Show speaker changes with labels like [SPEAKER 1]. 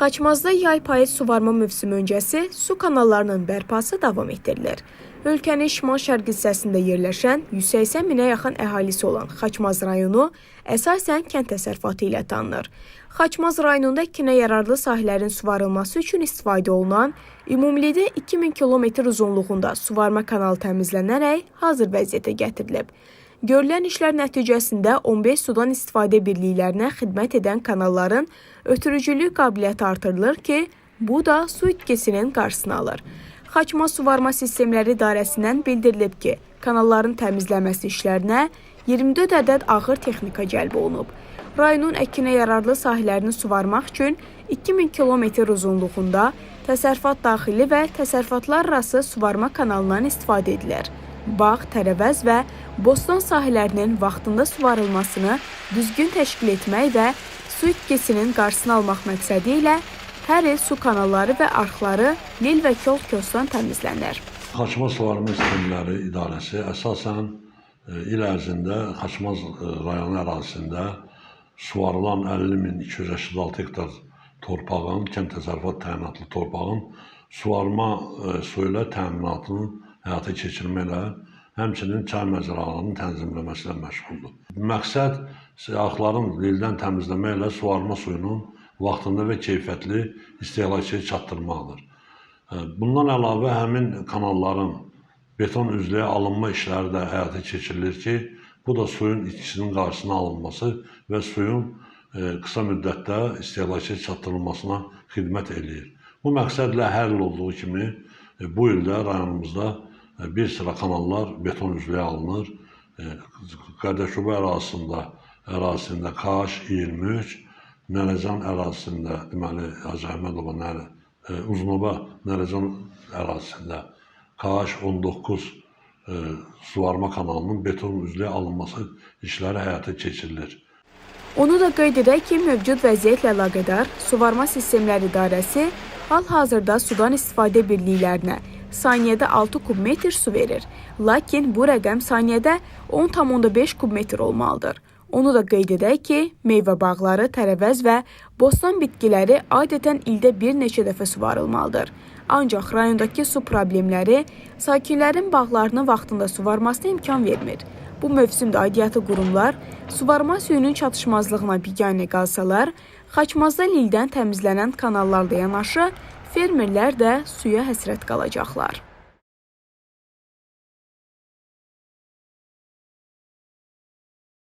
[SPEAKER 1] Xaçmazda yay-payız suvarma mövsümü öncəsi su kanallarının bərpası davam etdirilir. Ölkənin şimal-şərq hissəsində yerləşən 180 minə yaxın əhalisi olan Xaçmaz rayonu əsasən kənd təsərrüfatı ilə tanınır. Xaçmaz rayonunda kinə yararlı sahələrin suvarılması üçün istifadə olunan ümumilikdə 2000 kilometr uzunluğunda suvarma kanalı təmizlənərək hazır vəziyyətə gətirilib. Görülən işlər nəticəsində 15 sudan istifadə birliklərinə xidmət edən kanalların ötürücülük qabiliyyəti artırılır ki, bu da su itkisinin qarşısını alır. Xaçmaz Suvarma Sistemləri İdarəsindən bildirilib ki, kanalların təmizləməsi işlərinə 24 ədəd ağır texnika cəlb olunub. Rayonun əkinə yararlı sahələrini suvarmaq üçün 2000 kilometr uzunluğunda təsərrüfat daxili və təsərrüfatlar arası suvarma kanalından istifadə edilir. Bağ, tərəvəz və bostan sahələrinin vaxtında suvarılmasını düzgün təşkil etmək və su itkisinin qarşısını almaq məqsədi ilə hər il su kanalları və arxları lil və kol-kosdan təmizlənir.
[SPEAKER 2] Xaçmaz Suvarma Sistemləri İdarəsi əsasən e, il ərzində Xaçmaz e, rayonu ərazisində suvarılan 50286 hektar torpağın, kənd təsərrüfat təyinatlı torpağın suvarma e, su ilə təminatının həyata keçirməklə, həmçinin çay məzərələrinin tənzimləməsi ilə məşğuldur. Məqsəd səyahların lildən təmizləməklə suvarma suyunun vaxtında və keyfiyyətli istehlakçıya çatdırmaqdır. Bundan əlavə həmin kanalların beton üzləyə alınma işləri də həyata keçirilir ki, bu da suyun itkisinin qarşısının alınması və suyun qısa müddətdə istehlakçıya çatdırılmasına xidmət eləyir. Bu məqsədlə hər il olduğu kimi bu ildə rayonumuzda bir sıra kanallar beton üzləyə alınır. E, Qərdəşuba ərazisində, ərazisində Kaş 23, Nərəcan ərazisində, deməli Hacı Əhmədova Nərə, e, Uzunova Nərəcan ərazisində Kaş 19 e, suvarma kanalının beton üzləyə alınması işləri həyata keçirilir.
[SPEAKER 1] Onu da qeyd edək ki, mövcud vəziyyətlə əlaqədar Suvarma Sistemləri İdarəsi hal-hazırda sudan istifadə birliklərinə saniyədə 6 kub metr su verir. Lakin bu rəqəm saniyədə 10,5 kub metr olmalıdır. Onu da qeyd edək ki, meyvə bağları, tərəvəz və bostan bitkiləri adətən ildə bir neçə dəfə suvarılmalıdır. Ancaq rayondakı su problemləri sakinlərin bağlarını vaxtında suvarmasına imkan vermir. Bu mövsümdə aidiyyatı qurumlar suvarma suyunun çatışmazlığına biganə qalsalar, Xaçmazda lildən təmizlənən kanallarla yanaşı fermerlər də suya həsrət qalacaqlar.